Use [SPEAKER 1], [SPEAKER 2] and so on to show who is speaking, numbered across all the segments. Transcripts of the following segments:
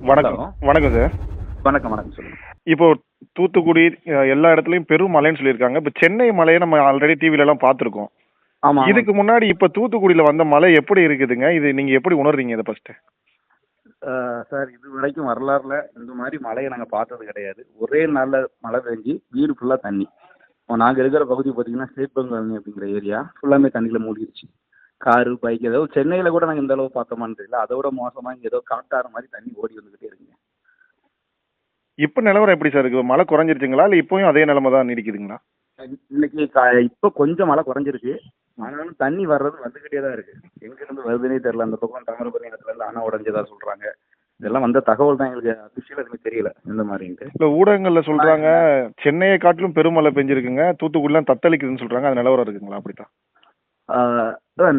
[SPEAKER 1] வணக்கம். வணக்கம் சார்.
[SPEAKER 2] வணக்கம் வணக்கம் சொல்லுங்க.
[SPEAKER 1] இப்போ தூத்துக்குடி எல்லா இடத்துலயும் பெரும் மழைன்னு சொல்லியிருக்காங்க. இப்போ சென்னை மழையை நம்ம ஆல்ரெடி டிவில எல்லாம் பார்த்துருக்கோம்.
[SPEAKER 2] ஆமா
[SPEAKER 1] இதுக்கு முன்னாடி இப்ப தூத்துக்குடியில வந்த மழை எப்படி இருக்குதுங்க? இது நீங்க எப்படி உணர்றீங்க இதை ஃபர்ஸ்ட்
[SPEAKER 2] சார் இது வரைக்கும் வரலாறுல இந்த மாதிரி மழையை நாங்க பார்த்தது கிடையாது. ஒரே நாள்ல மழை பெஞ்சு வீடு ஃபுல்லா தண்ணி. இப்போ நாங்க இருக்கிற பகுதி பார்த்தீங்கன்னா ஸ்டேட் பெங்க் காலனி அப்படிங்கிற ஏரியா ஃபுல்லாமே தண்ணியில மூழ்கிடுச்சு காரு பைக் ஏதோ சென்னையில கூட நாங்க இந்த அளவு பார்த்தோமான்னு தெரியல. அதை விட மோசமா இங்க ஏதோ காட்டாறு மாதிரி தண்ணி ஓடி வந்துகிட்டே இருக்குங்க.
[SPEAKER 1] இப்ப நிலவரம் எப்படி சார் இருக்கு மழை குறைஞ்சிருச்சுங்களா? இல்ல இப்பவும் அதே நிலைமை தான் நீடிக்குதுங்களா?
[SPEAKER 2] இன்னைக்கு இப்போ கொஞ்சம் மழை குறைஞ்சிருக்கு ஆனாலும் தண்ணி வர்றது வந்துகிட்டே தான் இருக்கு. எங்க இருந்து வருதுன்னே தெரியல. அந்த பக்கம் தாமிரபரணி இடத்துல இருந்து அணை உடஞ்சதா சொல்றாங்க. இதெல்லாம் வந்த தகவல் தான் எங்களுக்கு அபிஷியல் எதுவுமே தெரியல. இந்த மாதிரின்ட்டு.
[SPEAKER 1] இல்ல ஊடகங்கள்ல சொல்றாங்க சென்னையை காட்டிலும் பெருமழை பெஞ்சிருக்குங்க. தூத்துக்குடிலாம் தத்தளிக்குதுன்னு சொல்றாங்க. அது நிலவரம் இருக்குங்களா? அப்படித்தான்.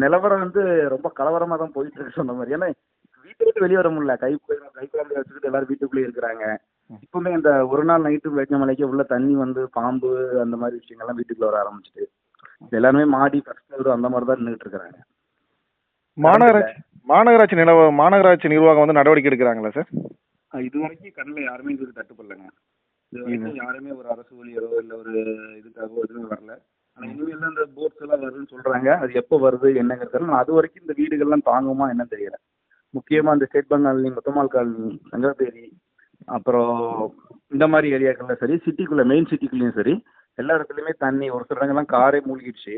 [SPEAKER 2] நிலவரம் வந்து ரொம்ப கலவரமா தான் போயிட்டு இருக்கு சொன்ன மாதிரி. ஏன்னா வீட்டை விட்டு வெளியே வர முடியல. கை கை குழந்தை வச்சுக்கிட்டு எல்லாரும் வீட்டுக்குள்ளே இருக்கிறாங்க. இப்பவுமே இந்த ஒரு நாள் நைட்டு வெச்ச மலைக்கு உள்ள தண்ணி வந்து பாம்பு அந்த மாதிரி விஷயங்கள்லாம் வீட்டுக்குள்ள வர ஆரம்பிச்சிட்டு எல்லாருமே மாடி ஃபர்ஸ்ட் ஃப்ளோர் அந்த மாதிரி தான் நின்றுட்டு இருக்கிறாங்க.
[SPEAKER 1] மாநகராட்சி மாநகராட்சி நிலவ மாநகராட்சி நிர்வாகம் வந்து நடவடிக்கை எடுக்கிறாங்களா சார்?
[SPEAKER 2] இது வரைக்கும் கண்ணில் யாருமே இதுக்கு தட்டுப்படலைங்க. இது வரைக்கும் யாருமே ஒரு அரசு ஊழியரோ இல்லை ஒரு இதுக்காகவோ எதுவுமே வரல. ஆனால் இனிமேல் இந்த போட்ஸ் எல்லாம் வருதுன்னு சொல்றாங்க. அது எப்போ வருது என்னங்கிறது தெரியல. ஆனா அது வரைக்கும் இந்த வீடுகள்லாம் தாங்குமா என்னன்னு தெரியல. முக்கியமா இந்த state bank colony Muthammal colony Sankaraperi அப்புறம் இந்த மாதிரி ஏரியாக்கள்ல சரி சிட்டிக்குள்ள மெயின் சிட்டிக்குள்ளேயும் சரி எல்லா இடத்துலையுமே தண்ணி ஒரு சில இடங்கள்லாம் காரே மூழ்கிடுச்சு.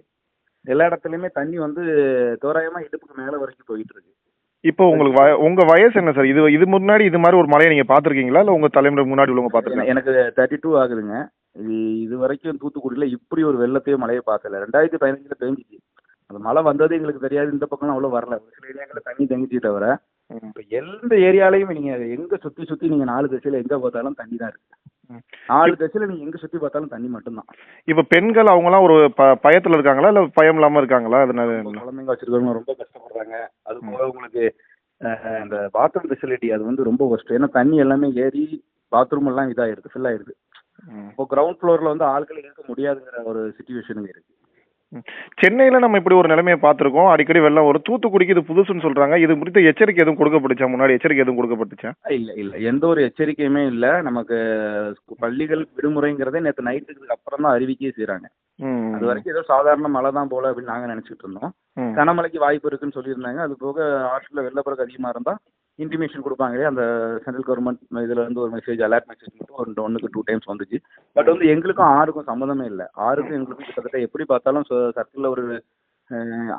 [SPEAKER 2] எல்லா இடத்துலையுமே தண்ணி வந்து தோராயமா இடுப்புக்கு மேலே வரைக்கும் போயிட்டு இருக்கு
[SPEAKER 1] இப்போ உங்களுக்கு வய- உங்க வயசு என்ன சார்? இது இது முன்னாடி இது மாதிரி ஒரு மழையை நீங்க பாத்திருக்கீங்களா இல்ல உங்க தலைமுறை முன்னாடி உள்ளவங்க பாத்திருக்கீங்களா
[SPEAKER 2] எனக்கு தேர்ட்டி டூ ஆகுதுங்க. இது இது வரைக்கும் தூத்துக்குடியில் இப்படி ஒரு வெள்ளத்தையும் மழையை பார்த்தல ரெண்டாயிரத்தி பதினஞ்சில் பெஞ்சிச்சு அந்த மழை வந்தது எங்களுக்கு தெரியாது. இந்த பக்கம்லாம் அவ்வளோ வரல. ஒரு சில ஏரியாக்களில் தண்ணி தங்கிச்சு தவிர. இப்போ எந்த ஏரியாலையும் நீங்கள் எங்கே சுற்றி சுற்றி நீங்கள் நாலு திசையில் எங்கே பார்த்தாலும் தண்ணி தான் இருக்கு.
[SPEAKER 1] ம்.
[SPEAKER 2] நாலு திசையில் நீங்கள் எங்கே சுற்றி பார்த்தாலும் தண்ணி மட்டும்தான்.
[SPEAKER 1] இப்ப பெண்கள் அவங்கலாம் ஒரு ப- பயத்துல இருக்காங்களா? இல்ல பயம் இல்லாம இருக்காங்களா? அதனால
[SPEAKER 2] குழந்தைங்க வச்சிருக்கவங்க ரொம்ப கஷ்டப்படுறாங்க. அது போக உங்களுக்கு அஹ், இந்த பாத்ரூம் ஃபெசிலிட்டி அது வந்து ரொம்ப ஒஸ்ட் ஏன்னா தண்ணி எல்லாமே ஏறி பாத்ரூம் எல்லாம் இதாயிருது ஃபில் ஆயிருது.
[SPEAKER 1] ம்.
[SPEAKER 2] இப்போ கிரவுண்ட் ஃப்ளோரில் வந்து ஆட்கள் இருக்க முடியாதுங்கிற ஒரு சுச்சுவேஷனுங்க இருக்கு.
[SPEAKER 1] சென்னையில நம்ம இப்படி ஒரு நிலைமையை பார்த்திருக்கோம். அடிக்கடி வெள்ளம் வரும். தூத்துக்குடிக்கு இது புதுசுன்னு சொல்றாங்க. இது குறித்த எச்சரிக்கை எதுவும் கொடுக்கப்பட்டுச்சா? முன்னாடி எச்சரிக்கை எதுவும் கொடுக்கப்பட்டுச்சா?
[SPEAKER 2] இல்ல இல்ல. எந்த ஒரு எச்சரிக்கையுமே இல்ல. நமக்கு பள்ளிகள் விடுமுறைங்கிறதே நேற்று நைட்டுக்கு அப்புறம் தான் அறிவிக்கையே செய்றாங்க.
[SPEAKER 1] ம்.
[SPEAKER 2] அது வரைக்கும் ஏதோ சாதாரண மழை தான் போல அப்படின்னு நாங்க நினைச்சிட்டு இருந்தோம். கனமழைக்கு வாய்ப்பு இருக்குன்னு சொல்லியிருந்தாங்க. அது போக ஆற்றில் வெள்ளப்பெருக்கு அதிகமா இருந்தா இன்டிமேஷன் கொடுப்பாங்க அந்த சென்ட்ரல் கவர்மெண்ட் இதுல இருந்து ஒரு மெசேஜ் அலர்ட் மெசேஜ் மட்டும் ஒரு ஒன்றுக்கு டூ டைம்ஸ் வந்துச்சு. பட் வந்து எங்களுக்கும் ஆறுக்கும் சம்மந்தமே இல்லை. ஆறுக்கும் எங்களுக்கும் கிட்டத்தட்ட எப்படி பார்த்தாலும் சர்க்கிளில் ஒரு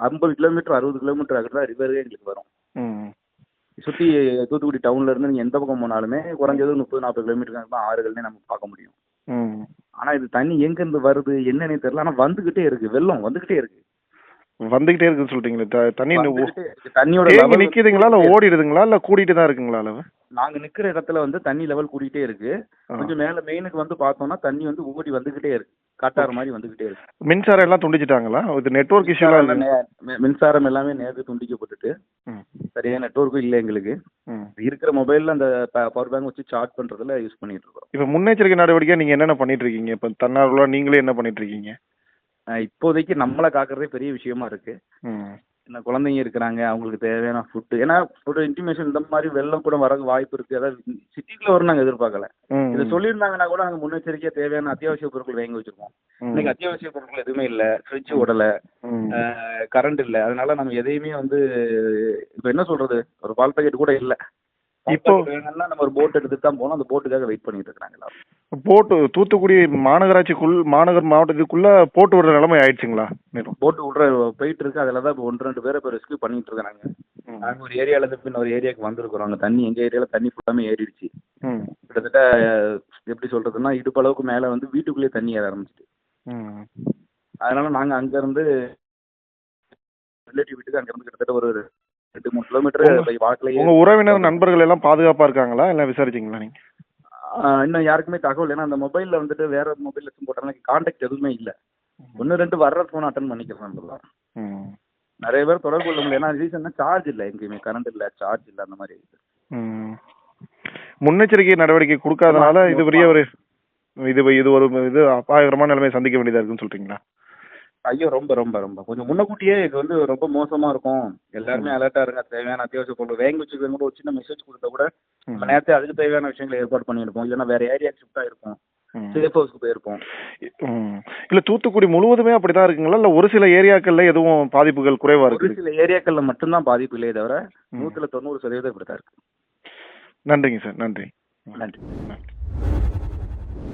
[SPEAKER 2] ஐம்பது கிலோமீட்டர் அறுபது கிலோமீட்டர் ஆகிட்டு தான் ரிவரே எங்களுக்கு வரும். சுற்றி தூத்துக்குடி டவுன்ல இருந்து நீங்கள் எந்த பக்கம் போனாலுமே குறைஞ்சது முப்பது நாற்பது கிலோமீட்டர் தான் ஆறுகள்னே நம்ம பார்க்க முடியும். ஆனால் இது தண்ணி எங்கேருந்து வருது என்னன்னே தெரியல. ஆனால் வந்துக்கிட்டே இருக்கு. வெள்ளம் வந்துக்கிட்டே இருக்கு.
[SPEAKER 1] வந்துகிட்டே இருக்குன்னு சொல்றீங்களே தண்ணி.
[SPEAKER 2] தண்ணியோட
[SPEAKER 1] நிக்குதுங்களா இல்ல ஓடிடுதுங்களா இல்ல கூடிட்டு தான் இருக்குங்களா அளவு
[SPEAKER 2] நாங்க நிக்கிற இடத்துல வந்து தண்ணி லெவல் கூடிட்டே இருக்கு. கொஞ்சம் மேல மெயினுக்கு வந்து பார்த்தோம்னா தண்ணி வந்து ஓடி வந்துகிட்டே இருக்கு. காட்டாறு மாதிரி வந்துகிட்டே இருக்கு.
[SPEAKER 1] மின்சாரம் எல்லாம் துண்டிச்சிட்டாங்களா? இது நெட்வொர்க் இஷ்யூலாம்
[SPEAKER 2] மி- மின்சாரம் எல்லாமே நேரத்து துண்டிக்கப்பட்டுட்டு. சரியா நெட்வொர்க்கும் இல்லை எங்களுக்கு. இருக்கிற மொபைல்ல அந்த பவர் பேங்க் வச்சு சார்ஜ் பண்றதுல யூஸ் பண்ணிட்டு இருக்கோம்.
[SPEAKER 1] இப்ப முன்னெச்சரிக்கை நடவடிக்கை நீங்க என்னென்ன பண்ணிட்டு இருக்கீங்க? இப்ப தன்னார்வலா நீங்களே என்ன பண்ணிட்டு இருக்கீங்க?
[SPEAKER 2] இப்போதைக்கு நம்மளை காக்கிறதே பெரிய விஷயமா இருக்கு. என்ன குழந்தைங்க இருக்கிறாங்க அவங்களுக்கு தேவையான ஃபுட்டு ஏன்னா ஒரு இன்டிமேஷன் இந்த மாதிரி வெள்ளம் கூட வர வாய்ப்பு இருக்கு. அதாவது சிட்டிக்குள்ள வரும் நாங்க எதிர்பார்க்கல. இதை சொல்லியிருந்தாங்கன்னா கூட நாங்க முன்னெச்சரிக்கையா தேவையான அத்தியாவசிய பொருட்கள் வாங்கி வச்சிருக்கோம். இன்னைக்கு அத்தியாவசிய பொருட்கள் எதுவுமே இல்ல. ஃப்ரிட்ஜ் ஓடல. கரண்ட் இல்ல. அதனால நம்ம எதையுமே வந்து இப்ப என்ன சொல்றது? ஒரு பால் பாக்கெட் கூட இல்ல.
[SPEAKER 1] இப்போ-
[SPEAKER 2] நம்ம ஒரு போட் எடுத்துட்டு தான் போனோம் அந்த போட்டுக்காக வெயிட் பண்ணிட்டு இருக்காங்க எல்லாரும்.
[SPEAKER 1] போட்டு தூத்துக்குடி மாநகராட்சிக்குள் மாநகர் மாவட்டத்துக்குள்ள போட்டு விடுற நிலைமை ஆயிடுச்சுங்களா
[SPEAKER 2] போட்டு விட்ற போயிட்டு இருக்கு. அதுல தான் இப்போ ஒன்று ரெண்டு பேரை இப்போ ரெஸ்க்யூ பண்ணிட்டு இருக்காங்க.
[SPEAKER 1] ம்.
[SPEAKER 2] நாங்க ஒரு ஏரியால இருந்து பின்ன ஒரு ஏரியாவுக்கு வந்திருக்கிறோம். அங்க தண்ணி எங்க ஏரியால தண்ணி ஃபுல்லாமே ஏறிடுச்சு. கிட்டத்தட்ட எப்படி சொல்றதுன்னா இடுப்பு அளவுக்கு மேல வந்து வீட்டுக்குள்ளேயே தண்ணி ஏற ஆரம்பிச்சிட்டு. அதனால நாங்க அங்க இருந்து ரிலேட்டிவ் வீட்டுக்கு அங்க இருந்து கிட்டத்தட்ட ஒரு ரெண்டு மூணு கிலோமீட்டர் வாக்கிலேயே
[SPEAKER 1] உங்க உறவினர் நண்பர்கள் எல்லாம் பாதுகாப்பா இருக்காங்களா? எல்லாம் விசாரிச்சீங்களா நீங்க?
[SPEAKER 2] இன்னும் யாருக்குமே தகவல் ஏன்னா அந்த மொபைல்ல வந்துட்டு வேற மொபைல் வச்சு போட்டாங்க கான்டாக்ட் எதுவுமே இல்ல. ஒன்று ரெண்டு வர்ற ஃபோன் அட்டன் பண்ணிக்கிறேன். நிறைய பேர் தொடர்பு கொள்ள முடியல. ஏன்னா ரீசன்னா சார்ஜ் இல்லை எங்கேயுமே. கரண்ட் இல்லை சார்ஜ் இல்லை அந்த மாதிரி.
[SPEAKER 1] முன்னெச்சரிக்கை நடவடிக்கை கொடுக்காதனால இது பெரிய ஒரு இது இது ஒரு இது அபாயகரமான நிலைமையை சந்திக்க வேண்டியதா இருக்குன்னு சொல்றீங்களா?
[SPEAKER 2] ஐயோ ரொம்ப ரொம்ப ரொம்ப. கொஞ்சம் முன்னக்கூட்டியே இது வந்து ரொம்ப மோசமா இருக்கும். எல்லாருமே அலர்ட்டா இருங்க. தேவையான அத்தியாவசிய பொருள் வேங்க வச்சுக்கிறவங்க கூட ஒரு சின்ன மெசேஜ் கொடுத்தா கூட நம்ம நேரத்தை அதுக்கு தேவையான விஷயங்களை ஏற்பாடு பண்ணியிருப்போம். இல்லைன்னா வேற ஏரியாக்கு ஷிஃப்ட் ஆயிருப்போம்
[SPEAKER 1] ம்.
[SPEAKER 2] சேஃப் ஹவுஸ்க்கு போயிருப்போம்.
[SPEAKER 1] இல்ல தூத்துக்குடி முழுவதுமே அப்படிதான் இருக்குங்களா? இல்ல ஒரு சில ஏரியாக்கள்ல எதுவும் பாதிப்புகள் குறைவா
[SPEAKER 2] ஒரு
[SPEAKER 1] இருக்குது?
[SPEAKER 2] சில ஏரியாக்கள்ல மட்டும்தான் பாதிப்பு இல்லையே தவிர நூத்துல தொண்ணூறு சதவீதம் இப்படிதான் இருக்கு.
[SPEAKER 1] நன்றிங்க சார்.
[SPEAKER 2] நன்றி.
[SPEAKER 1] நன்றி.